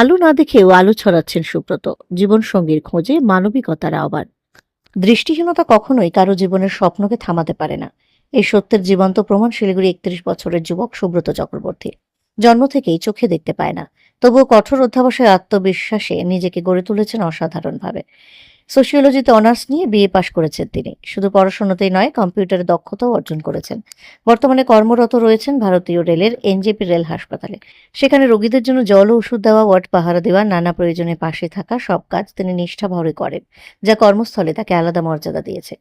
আলো না দেখেও আলো ছড়াচ্ছেন সুব্রত। জীবনসঙ্গীর খোঁজে মানবিকতার আহ্বান। দৃষ্টিহীনতা কখনোই কারও জীবনের স্বপ্নকে থামাতে পারে না। এই সত্যের জীবন্ত প্রমাণ শিলিগুড়ি একত্রিশ বছরের যুবক সুব্রত চক্রবর্তী। জন্ম থেকেই চোখে দেখতে পায় না। তবুও কঠোর অধ্যাবসায় আত্মবিশ্বাসে নিজেকে গড়ে তুলেছেন অসাধারণভাবে। সোশিওলজিতে অনার্স নিয়ে বিএ পাশ করেছেন তিনি। শুধু পড়াশোনাতেই নয় কম্পিউটারে দক্ষতাও অর্জন করেছেন। বর্তমানে কর্মরত রয়েছেন ভারতীয় রেলের এনজেপি রেল হাসপাতালে। সেখানে রোগীদের জন্য জল ও ওষুধ দেওয়া, ওয়ার্ড পাহারা দেওয়া, নানা প্রয়োজনে পাশে থাকা সব কাজ তিনি নিষ্ঠা ভরে করেন, যা কর্মস্থলে তাকে আলাদা মর্যাদা দিয়েছে।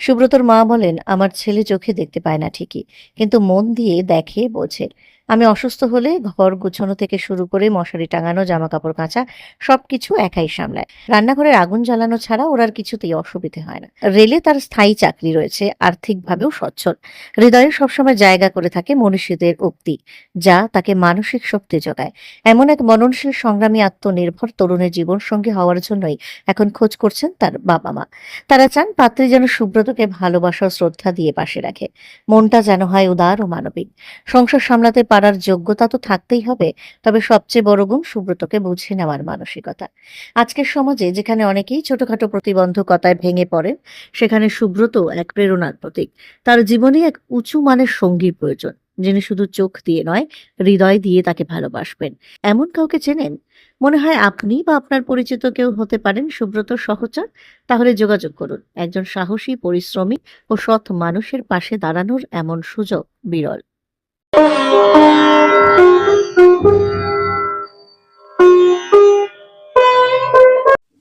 সুব্রতর মা বলেন, আমার ছেলে চোখে দেখতে পায় না ঠিকই, কিন্তু মন দিয়ে দেখে, বোঝে। আমি অসুস্থ হলে ঘর গুছানো থেকে শুরু করে মশারি টাঙানো জামা কাপড় কাচা, সবকিছু একাই সামলায়। রান্নাঘরের আগুন জ্বালানো ছাড়া ওর আর কিছুতেই অসুবিধে হয় না। রেলে তার স্থায়ী চাকরি রয়েছে, আর্থিকভাবেও সচ্ছল। হৃদয়ে সবসময় জায়গা করে থাকে মনীষীদের উক্তি, যা তাকে মানসিক শক্তি যোগায়। এমন এক মননশীল সংগ্রামী আত্মনির্ভর তরুণের জীবনসঙ্গী হওয়ার জন্যই এখন খোঁজ করছেন তার বাবা মা। তারা চান পাত্রী যেন সুব্রতকে ভালোবাসা শ্রদ্ধা দিয়ে পাশে রাখে। মনটা যেন হয় উদার ও মানবিক। সংসার সামলাতে পারার যোগ্যতা তো থাকতেই হবে, তবে সবচেয়ে বড় গুণ সুব্রতকে বুঝে নেওয়ার মানসিকতা। আজকের সমাজে যেখানে অনেকেই ছোটখাটো প্রতিবন্ধকতায় ভেঙে পড়েন, সেখানে সুব্রত এক প্রেরণার প্রতীক। তার জীবনে এক উঁচু মানের সঙ্গীর প্রয়োজন, যিনি শুধু চোখ দিয়ে নয়, হৃদয় দিয়ে তাকে ভালোবাসবেন। এমন কাউকে চেনেন? মনে হয় আপনি বা আপনার পরিচিত কেউ হতে পারেন সুব্রত সহচর। তাহলে যোগাযোগ করুন। একজন সাহসী, পরিশ্রমী ও সৎ মানুষের পাশে দাঁড়ানোর এমন সুযোগ বিরল।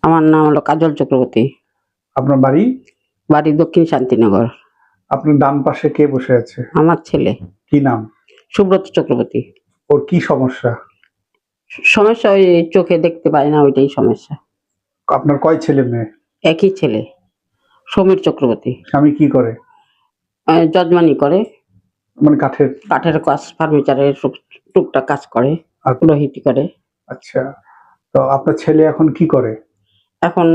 আমার নাম হলো কাজল চক্রবর্তী। আপনার বাড়ি? বাড়ি দক্ষিণ শান্তিনগর। আপনার ডান পাশে কে বসে আছে? আমার ছেলে। কি নাম? সুব্রত চক্রবর্তী। ওর কি সমস্যা? সমস্যা ওই চোখে দেখতে পায় না ওইটাই সমস্যা। আপনার কয় ছেলে মেয়ে? একই ছেলে। সমীর চক্রবর্তী। স্বামী কি করে? আহ, যজমানি করে। মানে কাঠের কাঠের কাজ ফার্নিচারের টুক- টুকটাক কাজ করে আর পুরোহিতি করে। আচ্ছা তো আপনার ছেলে এখন কি করে? এখন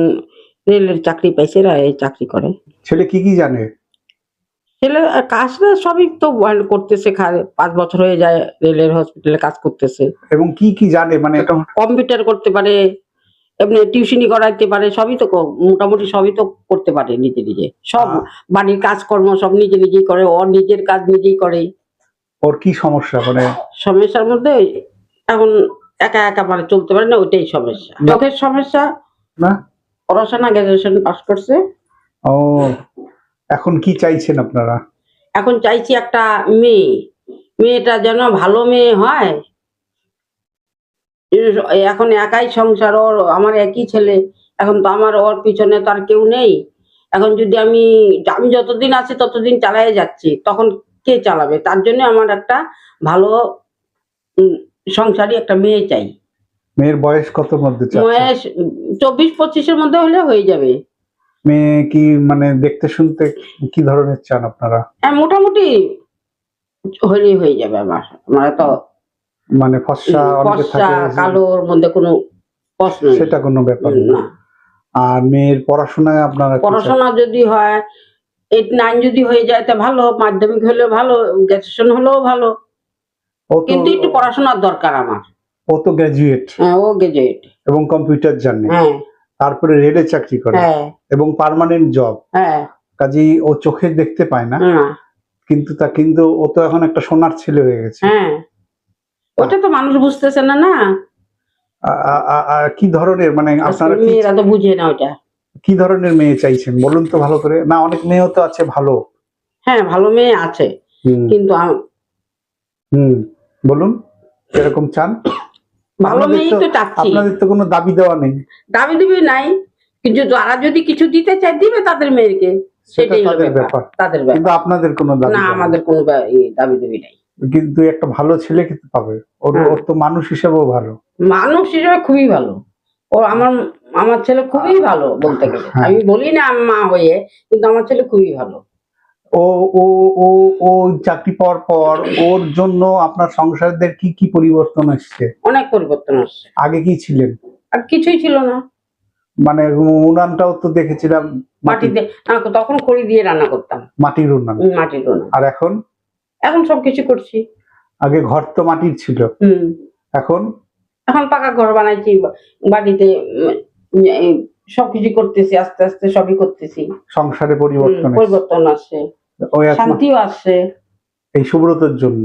রেলের চাকরি পাইছে এই চাকরি করে। ছেলে কি কি জানে? ছেলে কাজটা সবই তো করতেছে পাঁচ বছর হয়ে যায় রেলের হসপিটালে কাজ করতেছে। এবং কি কি জানে? মানে কম্পিউটার করতে পারে এমনি টিউশনি করাইতে পারে সবই তো মোটামুটি সবই তো করতে পারে নিজে নিজে। সব বাড়ির কাজকর্ম সব নিজে নিজেই করে ওর নিজের কাজ নিজেই করে। ওর কি সমস্যা? মানে সমস্যার মধ্যে এখন একা একা মানে চলতে পারে না ওইটাই সমস্যা। চোখের সমস্যা। না? পড়াশোনা গ্রাজুয়েশন পাস করছে। ও এখন কি চাইছেন আপনারা? এখন চাইছি একটা মেয়ে। মেয়েটা যেন ভালো মেয়ে হয় এখন একাই সংসার ওর আমার একই ছেলে। এখন তো আমার ওর পিছনে তো আর কেউ নেই। এখন যদি আমি আমি যতদিন আছি ততদিন চালাই যাচ্ছি তখন কে চালাবে? তার জন্য আমার একটা ভালো সংসারী একটা মেয়ে চাই। মেয়ের বয়স কত মধ্যে বয়স চব্বিশ পঁচিশের মধ্যে হলে হয়ে যাবে। মেয়ে কি মানে দেখতে শুনতে কি ধরনের চান আপনারা? হ্যাঁ মোটামুটি হলেই হয়ে যাবে আমার। আমার তো মানে ফর্সা কালোর মধ্যে কোনো প্রশ্ন সেটা কোনো ব্যাপার না। আর মেয়ের পড়াশোনায় আপনারা পড়াশোনা যদি হয় এইট নাইন যদি হয়ে যায় তা ভালো। মাধ্যমিক হলেও ভালো গ্রাজুয়েশন হলেও ভালো। ও কিন্তু একটু পড়াশোনার দরকার আমার। ও তো গ্রাজুয়েট হ্যাঁ ও গ্রাজুয়েট এবং কম্পিউটার জানে। হ্যাঁ। তারপরে রেলে চাকরি করে। হ্যাঁ। এবং পার্মানেন্ট জব হ্যাঁ। কাজেই ও চোখে দেখতে পায় না। না, কিন্তু তা কিন্তু ও তো এখন একটা সোনার ছেলে হয়ে গেছে। হ্যাঁ। ওটা তো মানুষ বুঝতেছে না না? কি ধরনের মানে আপনারা মেয়েরা তো বুঝে না ওটা। কি ধরনের মেয়ে চাইছেন? বলুন তো ভালো করে। না অনেক মেয়েও তো আছে ভালো। হ্যাঁ ভালো মেয়ে আছে। কিন্তু হুম বলুন এরকম চান? ভালো মেয়েই তো- চাচ্ছি আপনাদের তো কোনো দাবি দেওয়া নেই। দাবি দিবি নাই। কিন্তু যারা যদি কিছু দিতে চায় দিবে তাদের মেয়েকে। সেটাই তাদের ব্যাপার তাদের ব্যাপার। কিন্তু আপনাদের কোনো দাবি না আমাদের কোনো দাবি দেবি নাই। কিন্তু একটা ভালো ছেলে কিন্তু পাবে। ওর হ্যাঁ। ওর তো মানুষ হিসেবেও ভালো। মানুষ হিসেবে খুবই ভালো। ও আমার আমার ছেলে খুবই ভালো বলতে গেলে। হ্যাঁ। আমি বলি না মা হয়ে কিন্তু আমার ছেলে খুবই ভালো। ও ও ও ও চাকরি পাওয়ার পর ওর জন্য আপনার সংসারদের কি কি পরিবর্তন এসছে অনেক পরিবর্তন আসছে। আগে কি ছিলেন? আর কিছুই ছিল না। মানে উনানটাও তো দেখেছিলাম মাটিতে তখন খড়ি দিয়ে রান্না করতাম। মাটির উনান। মাটির রান্না আর এখন? এখন সব কিছু করছি। আগে ঘর তো মাটির ছিল। হুম। এখন? এখন পাকা ঘর বানাইছি বাড়িতে সবকিছু করতেছি আস্তে আস্তে সবই করতেছি। সংসারে পরিবর্তন পরিবর্তন ওই শান্তিও আসছে। এই সুব্রতর জন্য।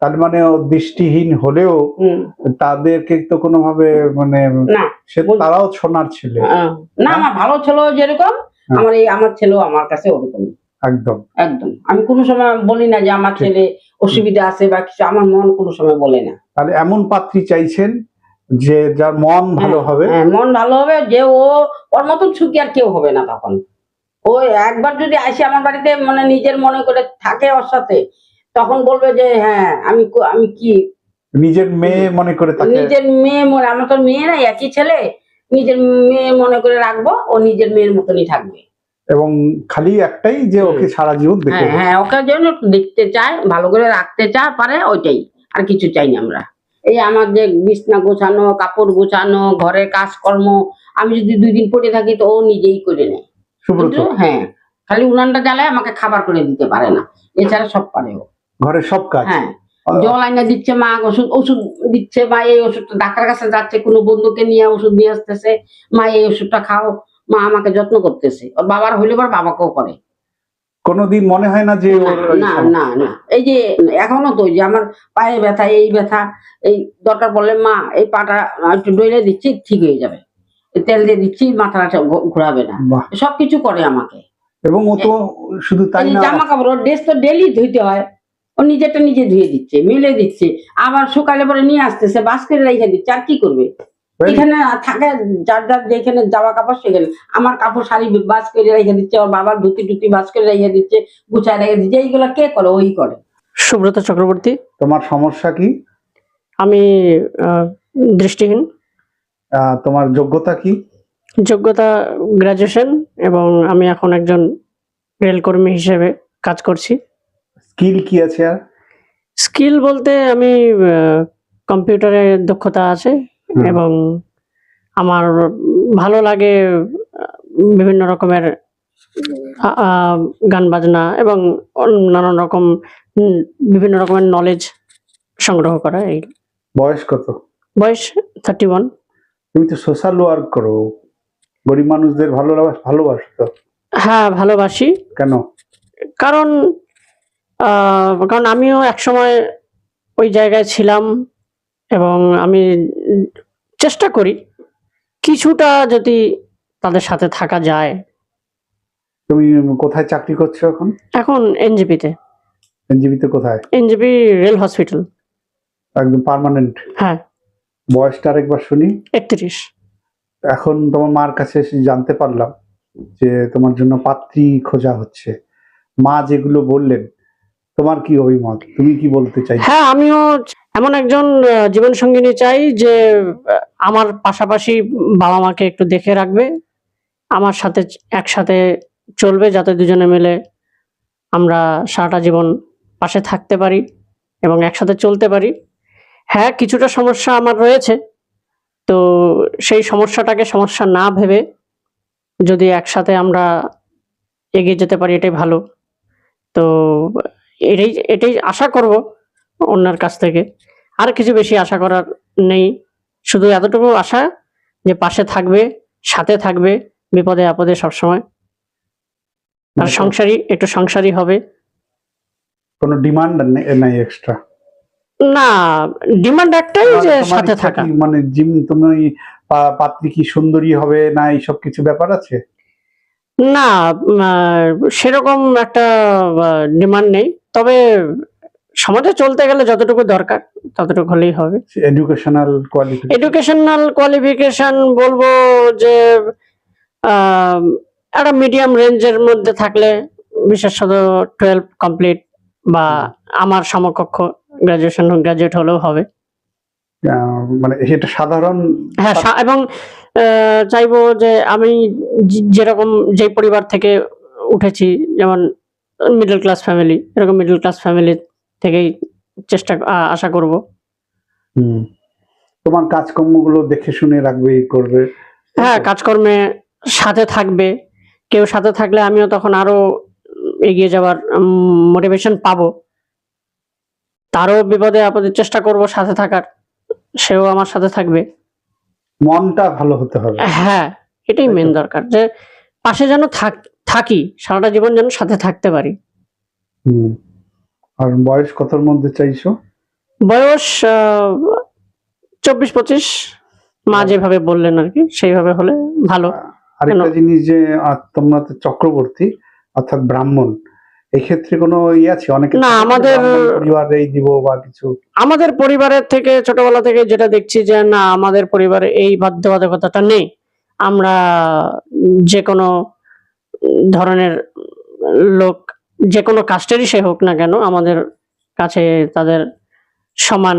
তার মানে দৃষ্টিহীন হলেও তাদেরকে তো কোনোভাবে মানে না সে তারাও সোনার ছেলে। না আমার ভালো ছেলে যেরকম হ্যাঁ। আমার এই আমার ছেলেও আমার কাছে ওরকম একদম। একদম। আমি কোনো সময় বলি না যে আমার ছেলে অসুবিধা আছে বা কিছু আমার মন কোনো সময় বলে না। তাহলে এমন পাত্রী চাইছেন যে যার মন ভালো হবে? হ্যাঁ, মন ভালো হবে যে ও ওর মতন সুখী আর কেউ হবে না তখন। ও একবার যদি আসে আমার বাড়িতে মানে নিজের মনে করে থাকে ওর সাথে তখন বলবে যে হ্যাঁ আমি আমি কি? নিজের মেয়ে মনে করে তাকে নিজের মেয়ে মনে আমার তো মেয়ে নাই একই ছেলে। নিজের মেয়ে মনে করে রাখব ও নিজের মেয়ের মতনই থাকবে। এবং খালি একটাই যে ওকে সারা জীবন দেখে হ্যাঁ হ্যাঁ ওকে যেন দেখতে চায় ভালো করে রাখতে চায় পারে ওইটাই আর কিছু চাই না আমরা। এই আমার যে বিছনা গোছানো কাপড় গোছানো ঘরের কাজকর্ম আমি যদি দুই দিন পড়ে থাকি তো ও নিজেই করে নেয়। হ্যাঁ খালি উনানটা জ্বালায় আমাকে খাবার করে দিতে পারে না। এছাড়া সব পারে ও। ঘরের সব কাজ। হ্যাঁ জল আইনা দিচ্ছে মা ওষুধ ওষুধ দিচ্ছে মা এই ওষুধটা ডাক্তার কাছে যাচ্ছে কোনো বন্ধুকে নিয়ে ওষুধ নিয়ে আসতেছে মা এই ওষুধটা খাও। মা আমাকে যত্ন করতেছে। ওর বাবার হইলে পর বাবাকেও করে। কোনোদিন মনে হয় না যে না না না এই যে এখনও তো যে আমার পায়ে ব্যথা এই ব্যথা এই দরকার পড়লে মা এই পাটা একটু ডইলে দিচ্ছি ঠিক হয়ে যাবে। তেল দিয়ে দিচ্ছি মাথাটা ঘোরাবে না। সবকিছু করে আমাকে। এবং ও তো শুধু তাই না জামা কাপড় ড্রেস তো ডেলি ধুইতে হয়। ও নিজেরটা নিজে ধুয়ে দিচ্ছে মিলে দিচ্ছে। আবার সকালে পরে নিয়ে আসতেছে বাস করে রেখে দিচ্ছে আর কি করবে? এখানে থাকে যার যার যেখানে জামা কাপড় সেখানে। আমার কাপড় শাড়ি বাস করে রেখে দিচ্ছে ওর বাবার ধুতি টুতি বাস করে রেখে দিচ্ছে গুছায় রেখে দিচ্ছে এইগুলো কে করে? ওই করে। সুব্রত চক্রবর্তী? তোমার সমস্যা কি? আমি দৃষ্টিহীন। তোমার যোগ্যতা কি? যোগ্যতা গ্রাজুয়েশন এবং আমি এখন একজন রেলকর্মী হিসেবে কাজ করছি। স্কিল কি আছে আর? স্কিল বলতে আমি কম্পিউটারে দক্ষতা আছে। এবং আমার ভালো লাগে বিভিন্ন রকমের গান বাজনা এবং নানান রকম বিভিন্ন রকমের নলেজ সংগ্রহ করা এই। বয়স কত? বয়স থার্টি ওয়ান তুমি তো সোশ্যাল ওয়ার্ক করো। গরিব মানুষদের ভালো ভালোবাসো তো। হ্যাঁ ভালোবাসি। কেন? কারণ কারণ আমিও একসময় ওই জায়গায় ছিলাম এবং আমি চেষ্টা করি। কিছুটা যদি তাদের সাথে থাকা যায়। তুমি কোথায় চাকরি করছ এখন? এখন এনজিপিতে। এনজিবিতে কোথায়? NJP rail hospital. একদম পার্মানেন্ট হ্যাঁ। বয়সটা আরেকবার শুনি। একত্রিশ। এখন তোমার মার কাছে এসে জানতে পারলাম যে তোমার জন্য পাত্রী খোঁজা হচ্ছে। মা যেগুলো বললেন তোমার কি অভিমত? তুমি কি বলতে চাই হ্যাঁ আমিও এমন একজন জীবন সঙ্গিনী চাই যে আমার পাশাপাশি বাবা মাকে একটু দেখে রাখবে, আমার সাথে একসাথে চলবে যাতে দুজনে মিলে আমরা সারাটা জীবন পাশে থাকতে পারি এবং একসাথে চলতে পারি। হ্যাঁ কিছুটা সমস্যা আমার রয়েছে, তো সেই সমস্যাটাকে সমস্যা না ভেবে যদি একসাথে আমরা এগিয়ে যেতে পারি, এটাই ভালো। তো এটাই এটাই আশা করব অন্যের কাছ থেকে। আর কিছু বেশি আশা করার নেই। শুধু এতটুকু আশা যে পাশে থাকবে সাথে থাকবে বিপদে আপদে সবসময়। আর সংসারী একটু সংসারী হবে। কোনো ডিমান্ড নাই এক্সট্রা না ডিমান্ড একটাই যে সাথে থাকা। মানে জিম তুমি পাত্রী কি সুন্দরী হবে না এইসব কিছু ব্যাপার আছে? না সেরকম একটা ডিমান্ড নেই। তবে সমাজে চলতে গেলে যতটুকু দরকার ততটুকু হলেই হবে। এডুকেশনাল কোয়ালিটি এডুকেশনাল কোয়ালিফিকেশন বলব যে একটা মিডিয়াম রেঞ্জের মধ্যে থাকলে বিশেষত টুয়েলভ কমপ্লিট বা আমার সমকক্ষ গ্রাজুয়েশন গ্রাজুয়েট হলেও হবে। মানে এটা সাধারণ হ্যাঁ এবং চাইব যে আমি যেরকম যে পরিবার থেকে উঠেছি যেমন মিডল ক্লাস ফ্যামিলি এরকম মিডল ক্লাস ফ্যামিলি থেকেই চেষ্টা আশা করব। তোমার কাজকর্মগুলো দেখে শুনে রাখবে করবে। হ্যাঁ কাজকর্মে সাথে থাকবে। কেউ সাথে থাকলে আমিও তখন আরও এগিয়ে যাওয়ার মোটিভেশন পাবো। তারও বিপদে আপদে চেষ্টা করব সাথে থাকার। সেও আমার সাথে থাকবে। মনটা ভালো হতে হবে। হ্যাঁ এটাই মেন দরকার যে পাশে যেন থাক- থাকি সারাটা জীবন যেন সাথে থাকতে পারি। হুম। আর বয়স কতর মধ্যে চাইছো? বয়স চব্বিশ পঁচিশ। মা যেভাবে বললেন আর কি সেইভাবে হলে ভালো। আরেকটা? জিনিস যে তোমরা তো চক্রবর্তী অর্থাৎ ব্রাহ্মণ এক্ষেত্রে কোনো ইয়ে আছে? অনেকে না, আমাদের- পরিবারেই দিব বা কিছু। আমাদের পরিবারের থেকে ছোটবেলা থেকে যেটা দেখছি যে না আমাদের পরিবারে এই বাধ্যবাধকতাটা নেই। আমরা যে কোনো ধরনের লোক যে কোনো কাস্টেরই সে হোক না কেন, আমাদের কাছে তাদের সমান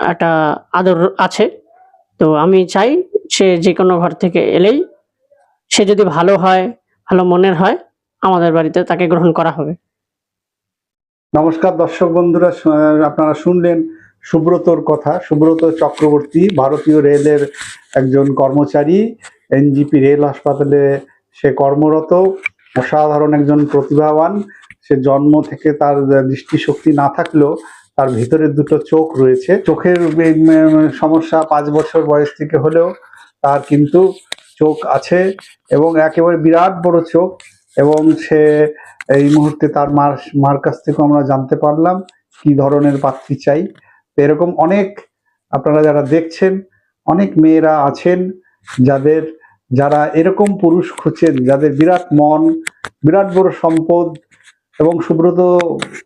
একটা আদর আছে। তো আমি চাই সে যে কোনো ঘর থেকে এলেই সে যদি ভালো হয়, ভালো মনের হয়, আমাদের বাড়িতে তাকে গ্রহণ করা হবে। নমস্কার দর্শক বন্ধুরা আপনারা শুনলেন সুব্রতর কথা। সুব্রত চক্রবর্তী ভারতীয় রেলের একজন কর্মচারী, এনজিপি রেল হাসপাতালে সে কর্মরত। অসাধারণ একজন প্রতিভাবান। সে জন্ম থেকে তার দৃষ্টিশক্তি না থাকলেও তার ভিতরে দুটো চোখ রয়েছে। চোখের সমস্যা পাঁচ বছর বয়স থেকে হলেও তার কিন্তু চোখ আছে এবং একেবারে বিরাট বড় চোখ এবং সে এই মুহূর্তে তার মার মার কাছ থেকে আমরা জানতে পারলাম কি ধরনের পাত্রী চাই। তো এরকম অনেক আপনারা যারা দেখছেন, অনেক মেয়েরা আছেন যাদের যারা এরকম পুরুষ খুঁজছেন, যাদের বিরাট মন, বিরাট বড় সম্পদ এবং সুব্রত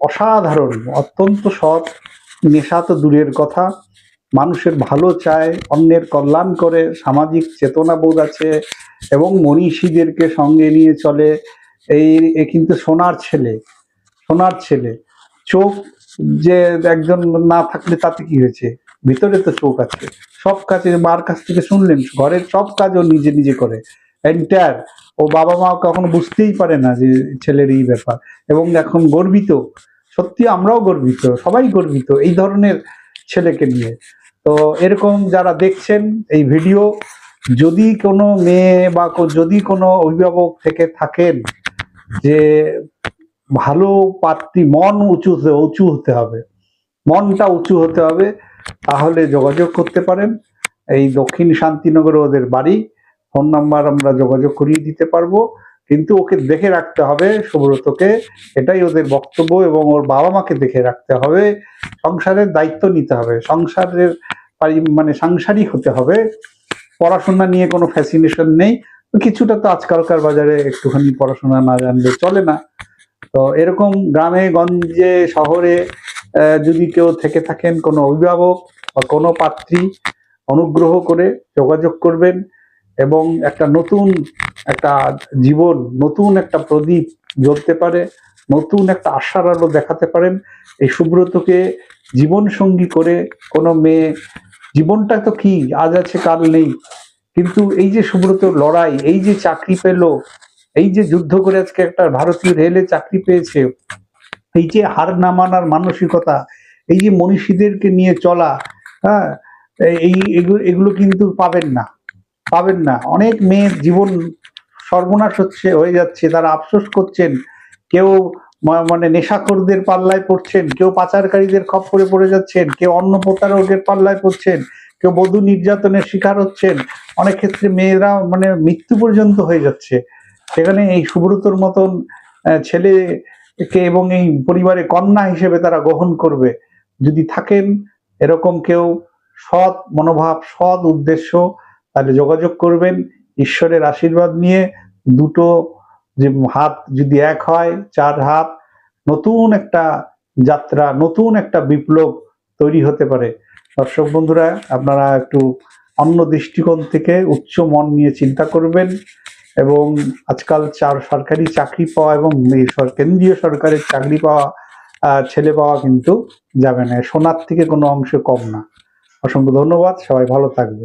অসাধারণ, অত্যন্ত সৎ, নেশা তো দূরের কথা। মানুষের ভালো চায়, অন্যের কল্যাণ করে, সামাজিক চেতনাবোধ আছে এবং মনীষীদেরকে সঙ্গে নিয়ে চলে এই, এ কিন্তু সোনার ছেলে সোনার ছেলে। চোখ যে একজন না থাকলে তাতে কি হয়েছে? ভিতরে তো চোখ আছে। সব কাজে মার কাছ থেকে শুনলেন, ঘরের সব কাজ ও নিজে নিজে করে। এন্টায়ার ও বাবা মা কখনো বুঝতেই পারে না যে ছেলের এই ব্যাপার। এবং এখন গর্বিত, সত্যি আমরাও গর্বিত, সবাই গর্বিত এই ধরনের ছেলেকে নিয়ে। তো এরকম যারা দেখছেন এই ভিডিও, যদি কোনো মেয়ে বা যদি কোনো অভিভাবক থেকে থাকেন যে ভালো পাত্রী মন উঁচু উঁচু হতে হবে। মনটা উঁচু হতে হবে, তাহলে যোগাযোগ করতে পারেন। এই দক্ষিণ শান্তিনগরে ওদের বাড়ি, ফোন নাম্বার আমরা যোগাযোগ করিয়ে দিতে পারব। কিন্তু ওকে দেখে রাখতে হবে সুব্রতকে, এটাই ওদের বক্তব্য এবং ওর বাবা মাকে দেখে রাখতে হবে। সংসারের দায়িত্ব নিতে হবে, সংসারের পারি- মানে সাংসারিক হতে হবে। পড়াশোনা নিয়ে কোনো ফ্যাসিনেশন নেই। কিছুটা তো আজকালকার বাজারে একটুখানি পড়াশোনা না জানলে চলে না। তো এরকম গ্রামে, গঞ্জে, শহরে যদি কেউ থেকে থাকেন কোনো অভিভাবক বা কোনো পাত্রী, অনুগ্রহ করে যোগাযোগ করবেন এবং একটা নতুন একটা জীবন, নতুন একটা প্রদীপ জ্বলতে পারে, নতুন একটা আশার আলো দেখাতে পারেন। এই সুব্রতকে জীবন সঙ্গী করে কোনো মেয়ে, জীবনটা তো কি, আজ আছে, কাল নেই। কিন্তু এই যে সুব্রত লড়াই, এই যে চাকরি পেল, এই যে যুদ্ধ করে আজকে একটা ভারতীয় রেলে চাকরি পেয়েছে এই যে হার না মানার মানসিকতা এই যে মনীষীদেরকে নিয়ে চলা হ্যাঁ এই এগুলো কিন্তু পাবেন না পাবেন না। অনেক মেয়ের জীবন সর্বনাশ হচ্ছে হয়ে যাচ্ছে তারা আফসোস করছেন কেউ মানে নেশাখোরদের পাল্লায় পড়ছেন কেউ পাচারকারীদের খপ্পরে পড়ে যাচ্ছেন কেউ অন্য প্রতারকের পাল্লায় পড়ছেন কেউ বধূ নির্যাতনের শিকার হচ্ছেন অনেক ক্ষেত্রে মেয়েরা মানে মৃত্যু পর্যন্ত হয়ে যাচ্ছে। সেখানে এই সুব্রতর মতন আহ, ছেলেকে এবং এই পরিবারে কন্যা হিসেবে তারা গ্রহণ করবে। যদি থাকেন এরকম কেউ, সৎ মনোভাব, সৎ উদ্দেশ্য, তাহলে যোগাযোগ করবেন। ঈশ্বরের আশীর্বাদ নিয়ে দুটো যে হাত যদি এক হয়, চার হাত, নতুন একটা যাত্রা, নতুন একটা বিপ্লব তৈরি হতে পারে। দর্শক বন্ধুরা, আপনারা একটু অন্য দৃষ্টিকোণ থেকে উচ্চ মন নিয়ে চিন্তা করবেন। এবং আজকাল চার সরকারি চাকরি পাওয়া এবং কেন্দ্রীয় সরকারের চাকরি পাওয়া ছেলে পাওয়া কিন্তু যাবে না। সোনার থেকে কোনো অংশ কম না। অসংখ্য ধন্যবাদ। সবাই ভালো থাকবে